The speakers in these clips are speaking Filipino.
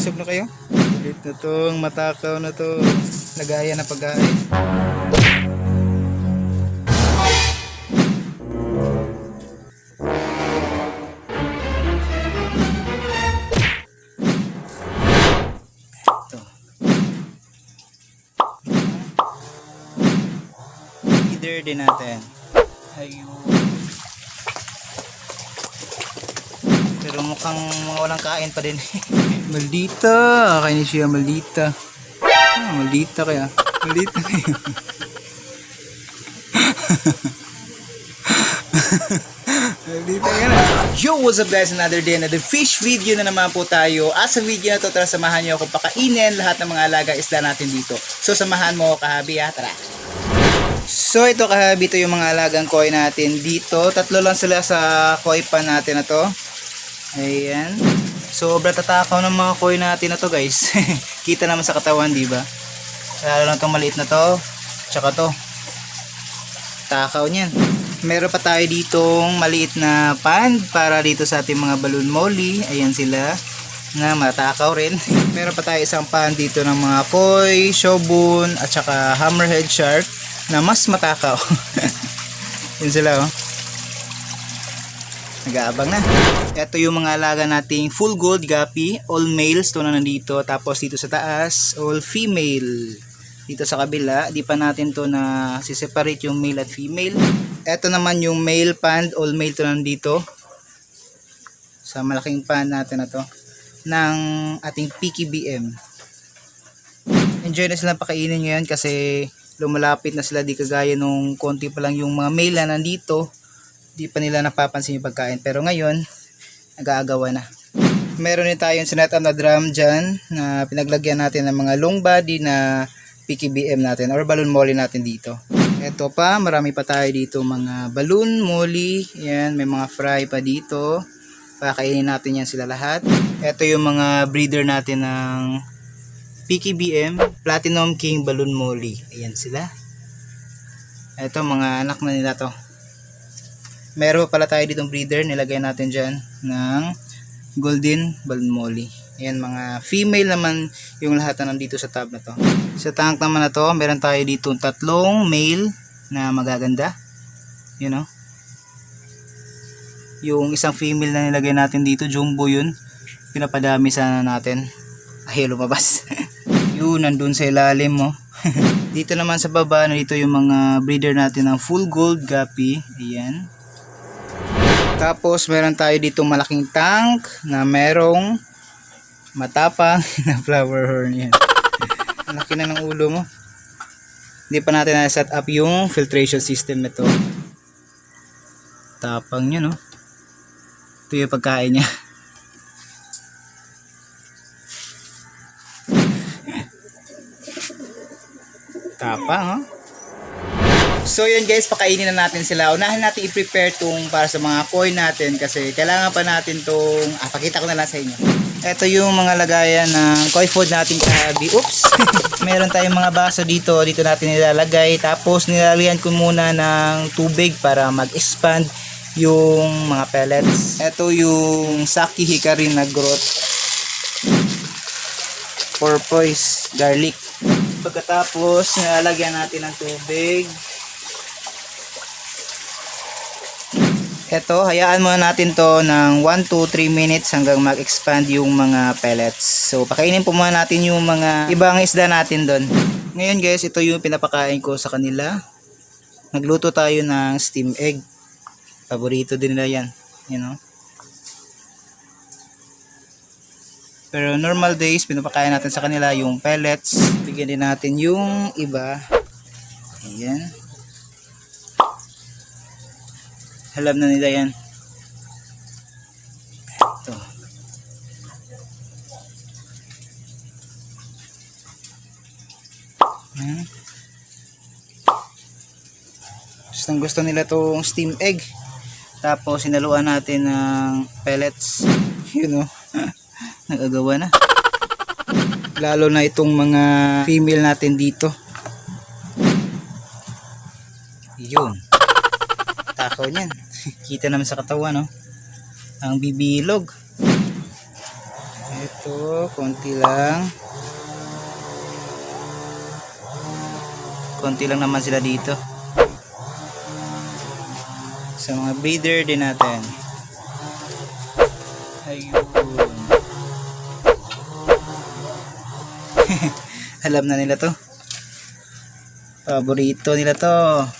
Busog na kayo? Ulit na tong matakaw na to. Nagaya na. Ito. Leader din natin. Ayun. Pero mukhang mga walang kain pa din. maldita. Kain siya maldita. Ah, maldita kaya. Maldita kaya. kaya na. Yo, what's up guys? Another day, another fish video na naman po tayo. As sa video na to, tara samahan nyo ako pakainin lahat ng mga alaga isda natin dito. So, samahan mo ako kahabi ha. Tara. So ito kahabi ito yung mga alagang koi natin dito. Tatlo lang sila sa koi pan natin na to. Ayan. Sobra tatakaw ng mga koi natin na to guys. Kita naman sa katawan di ba? Lalo lang tong maliit na to. Tsaka to. Takaw niyan. Meron pa tayo ditong maliit na pan para dito sa ating mga balloon molly. Ayan sila na matakaw rin. Meron pa tayo isang pan dito ng mga koi, shobun, at saka hammerhead shark na mas matakaw. Yun sila oh. Nag-aabang na. Ito yung mga alaga nating full gold gapi, all males to na nandito. Tapos dito sa taas, all female. Dito sa kabila, di pa natin to na si-separate yung male at female. Ito naman yung male pand, all male to nandito. Sa malaking pan natin na to ng ating PKBM. Enjoy na silang pakainin ngayon kasi lumalapit na sila di kagaya nung konti pa lang yung mga male na nandito di pa nila napapansin yung pagkain pero ngayon nag-aagawa na meron din tayong sinet na drum dyan na pinaglagyan natin ng mga long body na PKBM natin or balloon molly natin dito eto pa marami pa tayo dito mga balloon molly yan may mga fry pa dito pakainin natin yan sila lahat eto yung mga breeder natin ng PKBM Platinum King Balloon Molly. Ayan sila. Ito mga anak na nila to. Meron pa pala tayo ditong breeder. Nilagay natin dyan ng Golden Balloon Molly. Ayan mga female naman yung lahat na nandito sa tab na to. Sa tank naman na to, meron tayo dito tatlong male na magaganda. You know. Yung isang female na nilagay natin dito, jumbo yun. Pinapadami sana natin. Ay, lumabas. yun, nandun sa ilalim mo. dito naman sa baba, dito yung mga breeder natin ng full gold gapi. Ayan. Tapos, meron tayo dito malaking tank na merong matapang na flower horn. Yan. Laki na ng ulo mo. Hindi pa natin na-set up yung filtration system nito. Tapang niya, no? Ito yung pagkain niya. Tapang, oh. So yun guys, pakainin na natin sila. Unahin natin i-prepare tong para sa mga koi natin kasi kailangan pa natin tong, ah, pakita ko na lang sa inyo. Ito yung mga lagayan ng koi food natin kahabi. Oops! Meron tayong mga baso dito. Dito natin nilalagay. Tapos nilalagyan ko muna ng tubig para mag-expand yung mga pellets. Ito yung Saki Hikari na growth. Porpoise garlic. Pagkatapos, nilalagyan natin ng tubig. Ito, hayaan muna natin to ng 1 to 3 minutes hanggang mag-expand yung mga pellets. So, pakainin po muna natin yung mga ibang isda natin doon. Ngayon guys, ito yung pinapakain ko sa kanila. Nagluto tayo ng steam egg. Paborito din nila yan. You know? Pero normal days, pinapakain natin sa kanila yung pellets. Bigyan din natin yung iba. Ayan. Alam na nila yan. Ito. Ayan. Gustong gusto nila tong steam egg. Tapos sinaluan natin ng pellets. You know. Nagagawa na. Lalo na itong mga female natin dito. Yun. Takaw niyan. Kita naman sa katawan, no? Ang bibilog. Ito. Konti lang. Konti lang naman sila dito. Sa mga breeder din natin. Ayun. Alam na nila to. Paborito nila to.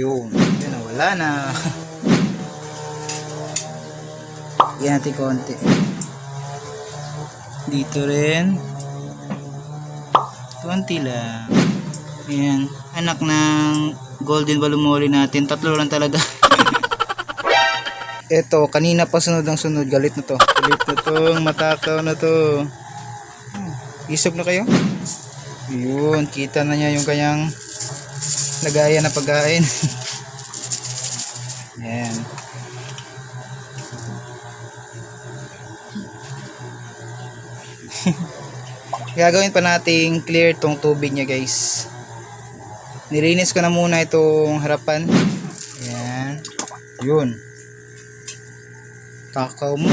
Yun. Yun wala na. Yan natin konti. Dito rin. Konti lang. Ayan. Anak ng golden balumoli natin. Tatlo lang talaga. Eto, kanina pa sunod ang sunod. Galit na to. Galit na to. Matakaw na to. Isog na kayo? Yun, kita na niya yung kanyang lagayan na pagkain. Yan. Gagawin pa nating clear tong tubig niya guys. Nilinis ko na muna itong harapan. Yan. Yun. Takaw mo.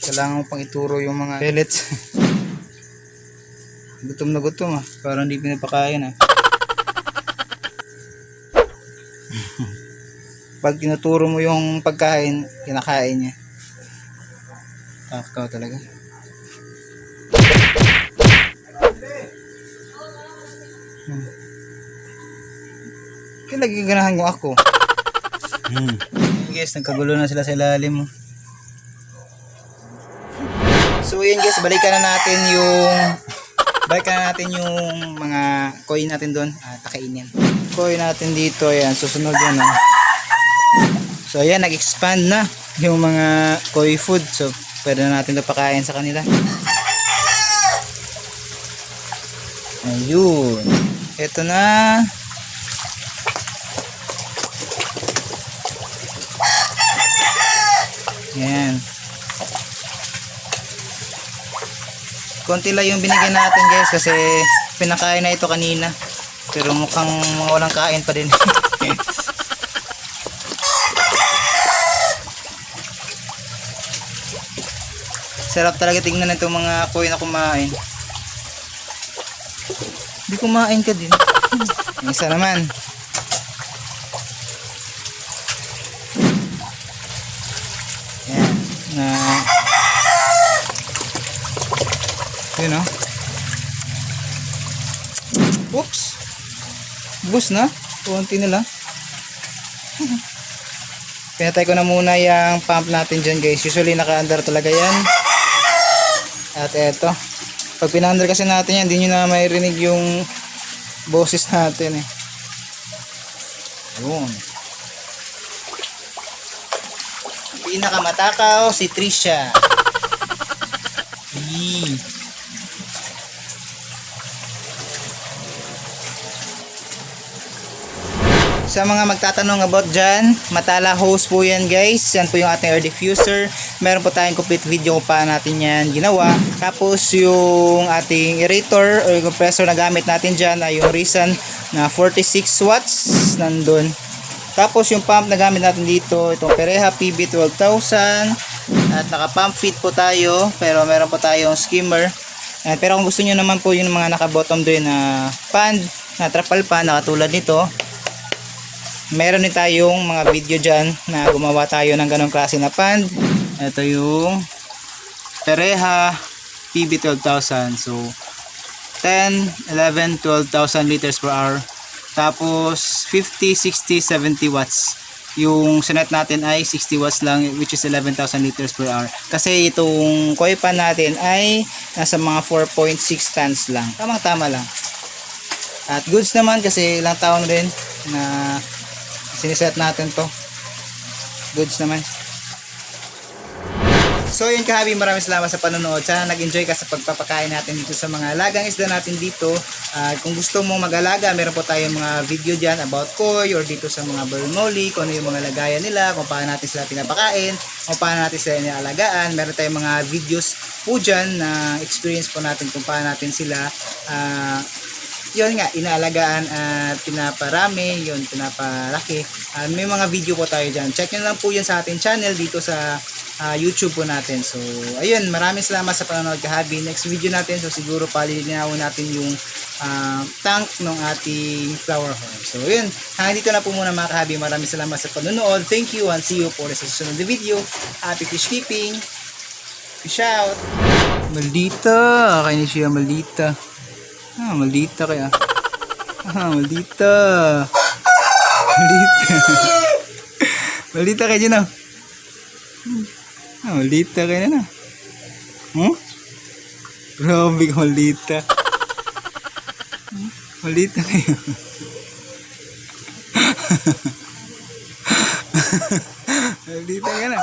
Kailangan mo pang ituro yung mga pellets. gutom na gutom ah. Parang hindi pinapakain ah. Pag tinuturo mo yung pagkain, kinakain niya. Takaw talaga. Hmm. Kaya lagi ganahan ko ako. Hmm. Guys, nagkagulo na sila sa ilalim. oh. So yun guys, balikan na natin yung balikan na natin yung mga coin natin doon at kainin. Coin natin dito, ayan, susunod yan. Oh. So ayan, nag-expand na yung mga koi food. So pwede na natin ito pakain sa kanila. Ayun. Ito na. Ayan. Konti lang yung binigyan natin guys kasi pinakain na ito kanina. Pero mukhang mga walang kain pa din. Sarap talaga tingnan itong mga kuy na kumain. Di kumain ka din. Isa naman yan na yun oh. Oops. Bus na. Kunti na lang. Pinatay ko na muna yung pump natin dyan guys. Usually naka-under talaga yan. At eto. Pag pina-under kasi natin yan, hindi nyo na mairinig yung boses natin eh. Yun. Pinakamatakaw si Trisha. Yee. Sa mga magtatanong about dyan, Matala hose po yan guys. Yan po yung ating air diffuser. Meron po tayong complete video kung paano natin yan ginawa. Tapos yung ating aerator or compressor na gamit natin dyan ay yung Reason na 46 watts nandun. Tapos yung pump na gamit natin dito, itong Pereha PB12000 at naka pump fit po tayo pero meron po tayong skimmer. At pero kung gusto niyo naman po yung mga naka bottom doon na pan, na trapal pan na katulad nito, meron din tayong mga video dyan na gumawa tayo ng ganong klase na pand. Ito yung Pereha PB12000. So, 10, 11, 12,000 liters per hour. Tapos, 50, 60, 70 watts. Yung sinet natin ay 60 watts lang which is 11,000 liters per hour. Kasi itong koi pan natin ay nasa mga 4.6 tons lang. Tamang tama lang. At goods naman kasi ilang taon rin na siniset natin to. Goods naman. So yun kahabi maraming salamat sa panonood. Sana nag-enjoy ka sa pagpapakain natin dito sa mga lagang isda natin dito. At kung gusto mong mag-alaga, meron po tayong mga video dyan about koi or dito sa mga bermoli, kung ano yung mga lagayan nila, kung paano natin sila pinapakain, kung paano natin sila inaalagaan. Meron tayong mga videos po dyan na experience po natin kung paano natin sila ah, yun nga, inaalagaan at pinaparami, yun, pinapalaki. Ah, may mga video po tayo dyan. Check nyo lang po yan sa ating channel dito sa ah, YouTube po natin. So, ayun, maraming salamat sa panonood kahabi. Next video natin, so siguro palilinawin natin yung ah, tank ng ating flower horn. So, ayun, hanggang dito na po muna mga kahabi. Maraming salamat sa panonood. Thank you and see you for sa susunod na video. Happy fish keeping! Fish out! Maldita! Kainis siya, maldita. Ah, maldita kaya. Ah, maldita. Maldita. maldita kayo dyan ah. Ah, maldita kayo na. Hmm? Grabe ka maldita. Maldita kayo. maldita ka na.